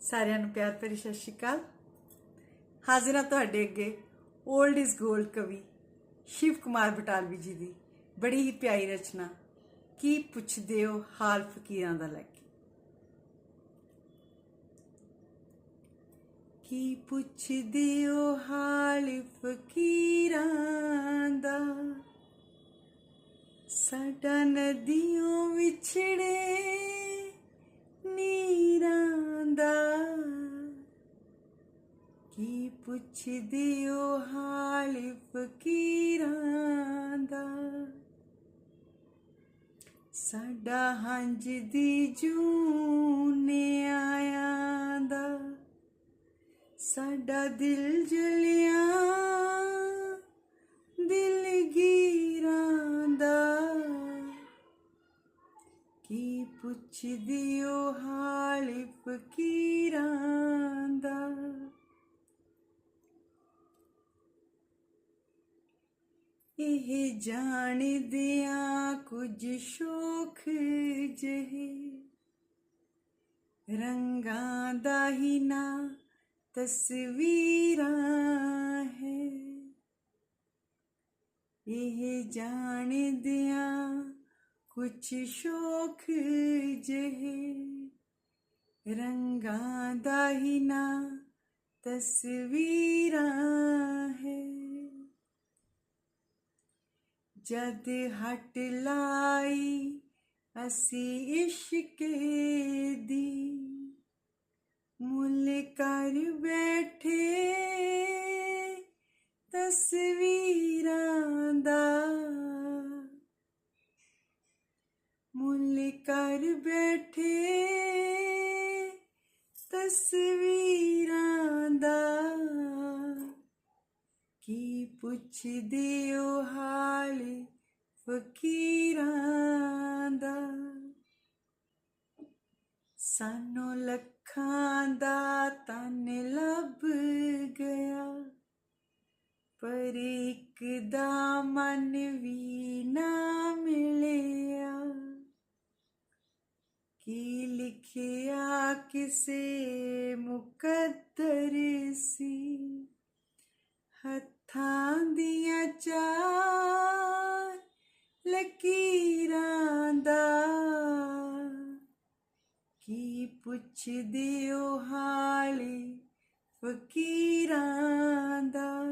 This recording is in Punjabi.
ਸਾਰਿਆਂ ਨੂੰ ਪਿਆਰ ਭਰੀ ਸਤਿ ਸ਼੍ਰੀ ਅਕਾਲ। ਹਾਜ਼ਰ ਹਾਂ ਤੁਹਾਡੇ ਅੱਗੇ 올ਡ ਇਜ਼ ਗੋਲਡ ਕਵੀ ਸ਼ਿਵ ਕੁਮਾਰ ਬਟਾਲਵੀ ਜੀ ਦੀ ਬੜੀ ਹੀ ਪਿਆਰੀ ਰਚਨਾ, ਕੀ ਪੁੱਛਦੇ ਹੋ ਹਾਲ ਫਕੀਰਾਂ ਦਾ ਲੈ ਕੇ? ਕੀ ਪੁੱਛਦੇ ਹੋ ਹਾਲ ਫਕੀਰਾਂ ਦਾ? ਸਾਡਾ ਨਦੀਆਂ ਵਿਛੜੇ ਨੀਰਾਂ ਦਾ ਕੀ ਪੁੱਛਦੇ ਹੋ ਹਾਲ ਫਕੀਰਾਂ ਦਾ? ਸਾਡਾ ਹੰਝ ਦੀ ਜੂਨੇ ਆਇਆਂ ਦਾ। ਸਾਡਾ ਦਿਲ ਜਲਿਆ ਦਿਲ ਗੀਰਾਂ ਦਾ। ਕੀ ਪੁੱਛਦੇ ਹੋ ਹਾਲ ਫਕੀਰਾਂ ਦਾ? ਇਹ ਜਾਣਦਿਆਂ ਕੁਝ ਸ਼ੋਖ ਜਿਹੇ ਰੰਗਾਂ ਦਾ ਹੀ ਨਾ ਤਸਵੀਰਾਂ ਹੈ ਇਹ ਜਾਣਦਿਆਂ ਕੁਛ ਸ਼ੋਖ ਜਿਹੇ ਰੰਗਾਂ ਦਾ ਹੀ ਨਾ ਤਸਵੀਰਾਂ ਹੈ ਜਦ ਹਟ ਲਾਈ ਅਸੀਂ ਇਸ਼ਕ ਦੀ ਮੁੱਲ ਕਰ ਬੈਠੇ ਤਸਵੀਰਾਂ ਦਾ ਮੁੱਲ ਕਰ ਬੈਠੇ ਤਸਵੀਰਾਂ ਦਾ ਕੀ ਪੁੱਛਦੇ ਓ ਹਾਲ ਫਕੀਰਾਂ ਦਾ। ਸਾਨੂੰ ਲੱਖਾਂ ਦਾ ਤਨ ਲੱਭ ਗਿਆ, ਪਰ ਇੱਕ ਦਾ ਮਨ ਵੀ ਨਾ ਮਿਲਿਆ। ਕੀ ਲਿਖਿਆ ਕਿਸੇ ਮੁਕੱਦਰ ਸੀ? ਹੱਥਾਂ ਥਾਂ ਦੀਆਂ ਚਾਰ ਲਕੀਰਾਂ ਦਾ। ਕੀ ਪੁੱਛਦੇ ਹੋ ਹਾਲ ਫਕੀਰਾਂ ਦਾ?